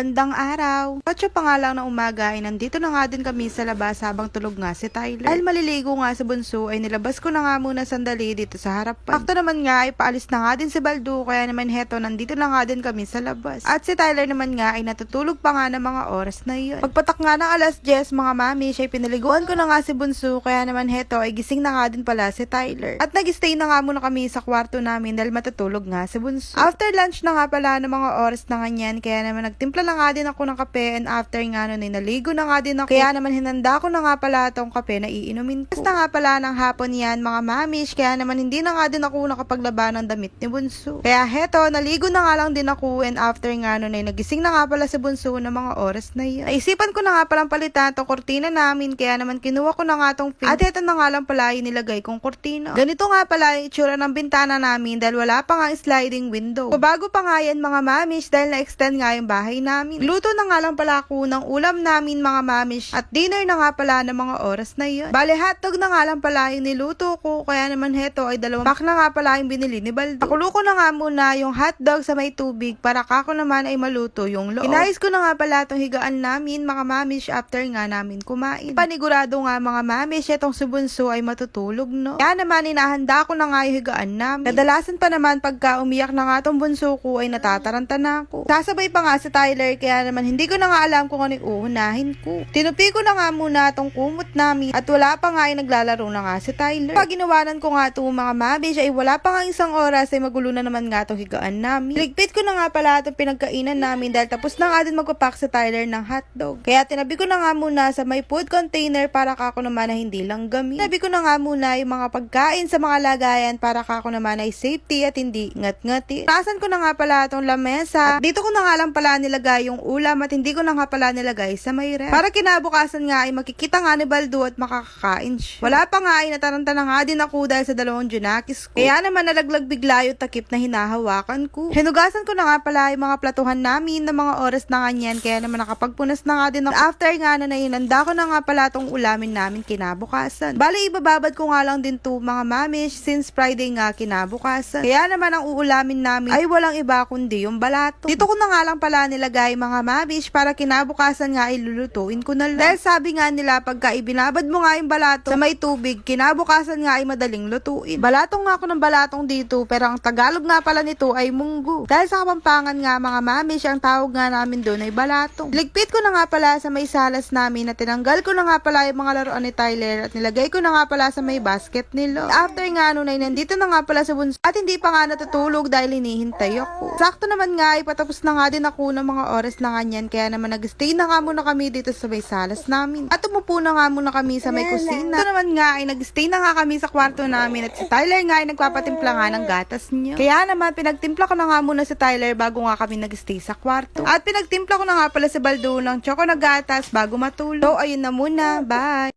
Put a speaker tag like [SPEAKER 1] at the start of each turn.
[SPEAKER 1] Gandang araw. Otso pa nga lang ng umaga ay nandito na nga din kami sa labas habang tulog nga si Tyler. Dahil maliligo nga sa bunso ay nilabas ko na nga muna sandali dito sa harapan. Akto naman nga ay paalis na nga din si Baldo kaya naman heto nandito na nga din kami sa labas. At si Tyler naman nga ay natutulog pa nga ng mga oras na yun. Pagpatak nga ng alas 10 mga mami siya ay pinaliguan ko na nga si bunso kaya naman heto ay gising na nga din pala si Tyler. At nag-stay na nga muna kami sa kwarto namin dahil matutulog nga si bunso. After lunch na nga pala ng mga oras na ganyan kaya naman nagtimpla na nga din ako ng kape and after nga nun ay naligo na nga din ako. Kaya naman hinanda ko na nga pala tong kape na iinumin ko. Basta nga pala ng hapon yan mga mamish kaya naman hindi na nga din ako nakapaglaba ng damit ni Bunso. Kaya heto, naligo na nga lang din ako and after nga nun ay nagising na nga pala si Bunso ng mga oras na yun. Naisipan ko na nga palang palitan tong kortina namin kaya naman kinuha ko na nga tong pin. At eto na nga lang pala yung nilagay kong kortina. Ganito nga pala yung itsura ng bintana namin dahil wala pa nga sliding window. Bago pa nga yan mga mamish dahil na-extend nga yung bahay namin. Luto na nga lang pala ako ng ulam namin mga mamish at dinner na nga pala ng mga oras na yun. Bale hotdog na nga lang pala yung niluto ko kaya naman heto ay dalawang pack na nga pala yung binili ni Baldo. Pakulo na nga muna yung hotdog sa may tubig para kako naman ay maluto yung loob. Inayos ko na nga pala itong higaan namin mga mamish after nga namin kumain. Panigurado nga mga mamish itong subunso ay matutulog no. Kaya naman inahanda ko na nga yung higaan namin. Kadalasan pa naman pagka umiyak na nga tong bunso ko ay natataranta na ako. Sasabay pa nga si Tyler kaya naman hindi ko na nga alam kung ano uunahin ko. Tinupi ko na nga muna tong kumot namin at wala pa nga ay naglalaro na nga si Tyler. Pag ginawanan ko nga itong mga mabish ay wala pa nga isang oras ay magulo na naman nga itong higaan namin. Ligpit ko na nga pala itong pinagkainan namin dahil tapos na nga din magpapak si Tyler ng hotdog. Kaya tinabi ko na nga muna sa may food container para kako naman na hindi lang gamit. Tinabi ko na nga muna yung mga pagkain sa mga lagayan para kako naman ay safety at hindi ngat-ngati. Tasan ko na nga pala itong lamesa. At dito ko na nga lang pala nilagay yung ulam at hindi ko na nga pala nilagay sa may ref. Para kinabukasan nga ay makikita nga ni Baldo at makakakain siya. Wala pa nga ay nataranta na nga din ako dahil sa dalawang junakis ko. Kaya naman nalaglag bigla yung takip na hinahawakan ko. Hinugasan ko na nga pala yung mga platuhan namin ng mga oras na ganyan kaya naman nakapagpunas na nga din ako. After nga na nainanda ko na nga pala tong ulamin namin kinabukasan. Bali ibababad ko nga lang din to mga mamish since Friday nga kinabukasan. Kaya naman ang uulamin namin ay walang iba kundi yung balato. Dito ko na nga lang pala nilagay mga mamish para kinabukasan nga ilulutuin ko na lang. Dahil sabi nga nila pagka ibinabad mo nga yung balato sa may tubig, kinabukasan nga ay madaling lutuin. Balatong nga ako ng balatong dito pero ang Tagalog nga pala nito ay munggo. Dahil sa Kapampangan nga mga mamish, ang tawag nga namin doon ay balatong. Ligpit ko na nga pala sa may salas namin na tinanggal ko na nga pala yung mga laruan ni Tyler at nilagay ko na nga pala sa may basket nilo. After nga nun ay nandito na nga pala sa bunso at hindi pa nga natutulog dahil hinihintay ako. Sakto naman nga ay patapos na nga din ako ng mga oras na ganyan kaya naman nag-stay na nga muna kami dito sa may salas namin. At umupo na nga muna kami sa may kusina. Ito naman nga ay nag-stay na nga kami sa kwarto namin at si Tyler nga ay nagpapatimpla nga ng gatas niya. Kaya naman pinagtimpla ko na nga muna si Tyler bago nga kami nag-stay sa kwarto. At pinagtimpla ko na nga pala si Baldo ng choco na gatas bago matulog. So ayun na muna. Bye!